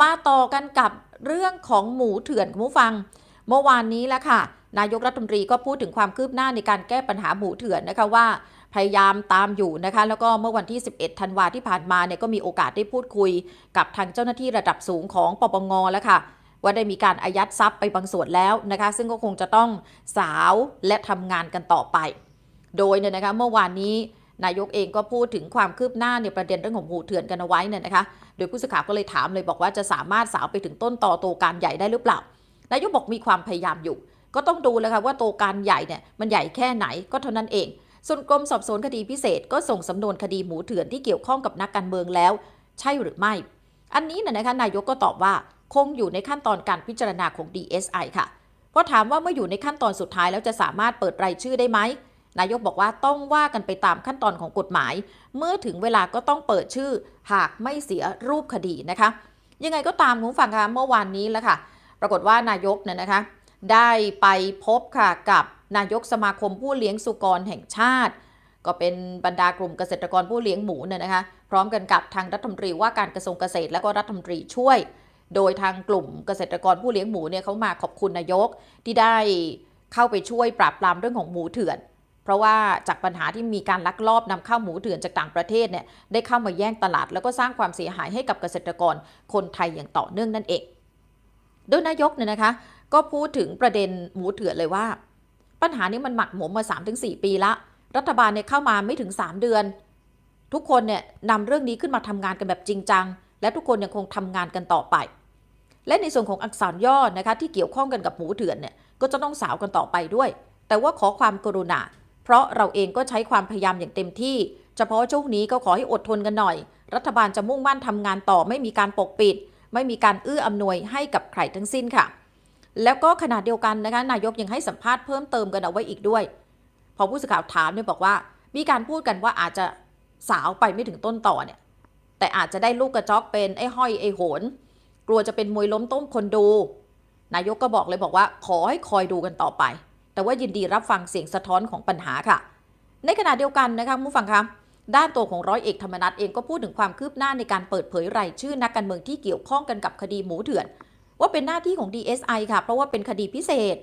มาต่อกันกับเรื่องของหมูเถื่อนคุณผู้ฟัง เมื่อวานนี้แหละค่ะ นายกรัฐมนตรีก็พูดถึงความคืบหน้าในการแก้ปัญหาหมูเถื่อนนะคะว่าพยายามตามอยู่นะคะ แล้วก็เมื่อวันที่ 11 ธันวาที่ผ่านมาเนี่ยก็มีโอกาสได้พูดคุย กับทางเจ้าหน้าที่ระดับสูงของปปงแล้วค่ะ ว่าได้มีการอายัดทรัพย์ไปบางส่วนแล้วนะคะ ซึ่งก็คงจะต้องสาวและทำงานกันต่อไป โดยเนี่ยนะคะเมื่อวานนี้ นายกเองก็พูดถึงความคืบหน้าในประเด็นเรื่องของหมูเถื่อนกันเอาไว้เนี่ยนะคะ โดยผู้สื่อข่าวก็เลยถามเลยบอกว่าจะสามารถสาวไปถึงต้นต่อโตการใหญ่ได้หรือเปล่า นายกบอกมีความพยายามอยู่ ก็ต้องดูเลยค่ะว่าโตการใหญ่เนี่ยมันใหญ่แค่ไหนก็เท่านั้นเอง ส่วนกรมสอบสวนคดีพิเศษ ก็ส่งสำนวนคดีหมูเถื่อนที่เกี่ยวข้องกับนักการเมืองแล้ว ใช่หรือไม่ อันนี้เนี่ยนะคะนายกก็ตอบว่าคงอยู่ในขั้นตอนการพิจารณาของ DSI ค่ะเพราะถามว่าเมื่ออยู่ในขั้นตอนสุดท้ายแล้วจะสามารถเปิดรายชื่อได้ไหม นายกบอกว่าต้องว่ากันไปตามขั้นตอนของกฎหมาย เมื่อถึงเวลาก็ต้องเปิดชื่อ หากไม่เสียรูปคดีนะคะ ยังไงก็ตามคุณฟังคะเมื่อวานนี้แล้วค่ะ ปรากฏว่านายกเนี่ยนะคะ ได้ไปพบค่ะกับนายกสมาคมผู้เลี้ยงสุกรแห่งชาติ ก็เป็นบรรดากลุ่มเกษตรกรผู้เลี้ยงหมูเนี่ยนะคะ พร้อมกันกับทางรัฐมนตรีว่าการกระทรวงเกษตรและก็รัฐมนตรีช่วย โดยทางกลุ่มเกษตรกรผู้เลี้ยงหมูเนี่ยเขามาขอบคุณนายกที่ได้เข้าไปช่วยปราบปรามเรื่องของหมูเถื่อน เพราะว่าจากปัญหาที่มีการลักลอบนำเข้าหมูเถื่อนจากต่างประเทศเนี่ยได้เข้ามาแย่งตลาด แล้วก็สร้างความเสียหายให้กับเกษตรกรคนไทยอย่างต่อเนื่องนั่นเอง โดยนายกเนี่ยนะคะ ก็พูดถึงประเด็นหมูเถื่อนเลยว่า ปัญหานี้มันหมักหมมมา 3-4 ปีละ รัฐบาลเนี่ยเข้ามาไม่ถึง 3 เดือน ทุกคนเนี่ยนำเรื่องนี้ขึ้นมาทำงานกันแบบจริงจัง และทุกคนยังคงทำงานกันต่อไป และในส่วนของอักษรย่อนะคะที่เกี่ยวข้องกันกับหมูเถื่อนเนี่ยก็จะต้องสาวกันต่อไปด้วย แต่ว่าขอความกรุณา ราะเราเองก็ใช้ความพยายามอย่างเต็มที่ เฉพาะช่วงนี้ก็ขอให้อดทนกันหน่อย รัฐบาลจะมุ่งมั่นทำงานต่อไม่มีการปกปิด ไม่มีการเอื้ออำนวยให้กับใครทั้งสิ้นค่ะ แล้วก็ขณะเดียวกันนะคะนายกยังให้สัมภาษณ์เพิ่มเติมกันเอาไว้อีกด้วย พอผู้สื่อข่าวถามเนี่ยบอกว่า มีการพูดกันว่าอาจจะสาวไปไม่ถึงต้นต่อเนี่ยแต่อาจจะได้ลูกกระจอกเป็นไอ้ห้อยไอ้โหน กลัวจะเป็นมวยล้มต้มคนดู นายกก็บอกเลยบอกว่า ขอให้คอยดูกันต่อไป แต่ว่ายินดีรับฟังเสียงสะท้อนของปัญหาค่ะ ในขณะเดียวกันนะคะผู้ฟังคะด้านตัวของร้อยเอกธรรมนัฐเองก็พูดถึงความคืบหน้าในการเปิดเผยรายชื่อนักการเมืองที่เกี่ยวข้องกันกับคดีหมูเถื่อน ว่าเป็นหน้าที่ของ DSI ค่ะ เพราะว่าเป็นคดีพิเศษ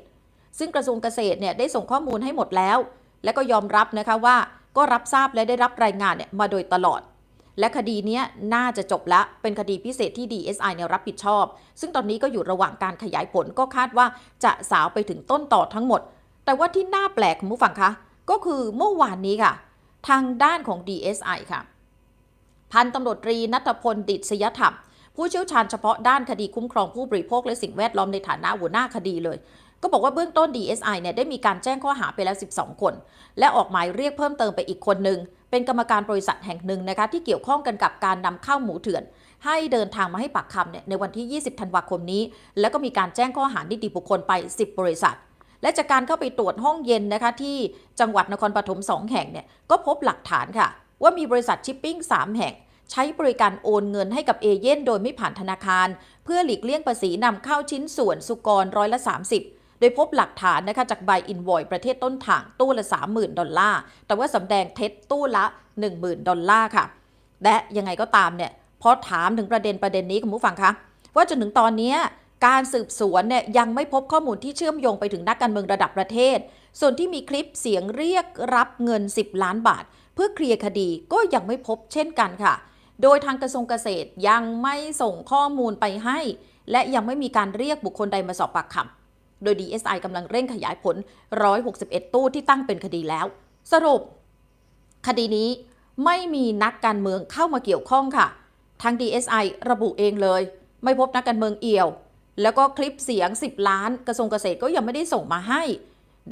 ซึ่งกระทรวงเกษตรเนี่ยได้ส่งข้อมูลให้หมดแล้ว และก็ยอมรับนะคะว่าก็รับทราบและได้รับรายงานเนี่ยมาโดยตลอด และคดีนี้น่าจะจบละเป็นคดีพิเศษที่ DSI เนี่ยรับผิดชอบ ซึ่งตอนนี้ก็อยู่ระหว่างการขยายผลก็คาดว่าจะสาวไปถึงต้นต่อทั้งหมด แต่ว่าที่น่าแปลกคุณผู้ฟังคะก็คือเมื่อวานนี้ค่ะ ทางด้านของ DSI ค่ะ พันตำรวจตรีนัทพลดิษยธรรม ผู้เชี่ยวชาญเฉพาะด้านคดีคุ้มครองผู้บริโภคและสิ่งแวดล้อมในฐานะหัวหน้าคดีเลย ก็บอกว่าเบื้องต้น DSI เนี่ยได้มีการแจ้งข้อหาไปแล้ว 12 คน และออกหมายเรียกเพิ่มเติมไปอีกคนหนึ่งเป็นกรรมการบริษัทแห่งหนึ่งนะคะที่เกี่ยวข้องกันกับการนำเข้าหมูเถื่อน ให้เดินทางมาให้ปากคำเนี่ยในวันที่ 20 ธันวาคมนี้ แล้วก็มีการแจ้งข้อหานิติบุคคลไป 10 บริษัท และจากการเข้าไปตรวจห้องเย็นนะคะที่จังหวัดนครปฐม2 แห่งเนี่ยก็พบหลักฐานค่ะ ว่ามีบริษัทชิปปิ้ง 3 แห่ง ใช้บริการโอนเงินให้กับเอเย่นโดยไม่ผ่านธนาคาร เพื่อหลีกเลี่ยงภาษีนำเข้าชิ้นส่วนสุกรร้อยละ 30โดยพบหลักฐานนะคะจากใบอินวอยประเทศต้นทางตู้ละ 30,000 ดอลลาร์ แต่ว่าสำแดงเท็จตู้ละ 10,000 ดอลลาร์ค่ะ และยังไงก็ตามเนี่ยพอถามถึงประเด็นประเด็นนี้คุณผู้ฟังคะว่าจนถึงตอนเนี้ย การสืบสวนเนี่ยยังไม่พบข้อมูลที่เชื่อมโยงไปถึงนักการเมืองระดับประเทศ ส่วนที่มีคลิปเสียงเรียกรับเงิน 10 ล้านบาท เพื่อเคลียร์คดีก็ยังไม่พบเช่นกันค่ะ โดยทางกระทรวงเกษตรยังไม่ส่งข้อมูลไปให้ และยังไม่มีการเรียกบุคคลใดมาสอบปากคำโดย DSI กำลังเร่งขยายผล 161 ตู้ที่ตั้งเป็นคดีแล้ว สรุป คดีนี้ไม่มีนักการเมืองเข้ามาเกี่ยวข้องค่ะ ทาง DSI ระบุเองเลย ไม่พบนักการเมืองเอี่ยว แล้วก็คลิปเสียง 10 ล้านกระทรวงเกษตรก็ยังไม่ได้ส่งมาให้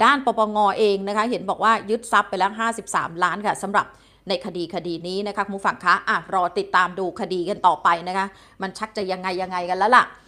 ด้านปปงเองนะคะ เห็นบอกว่ายึดทรัพย์ไปแล้ว 53 ล้านค่ะสำหรับในคดีคดีนี้นะคะคุณผู้ฟังคะอะรอติดตามดูคดีกันต่อไปนะคะ มันชักจะยังไงยังไงกันแล้วล่ะ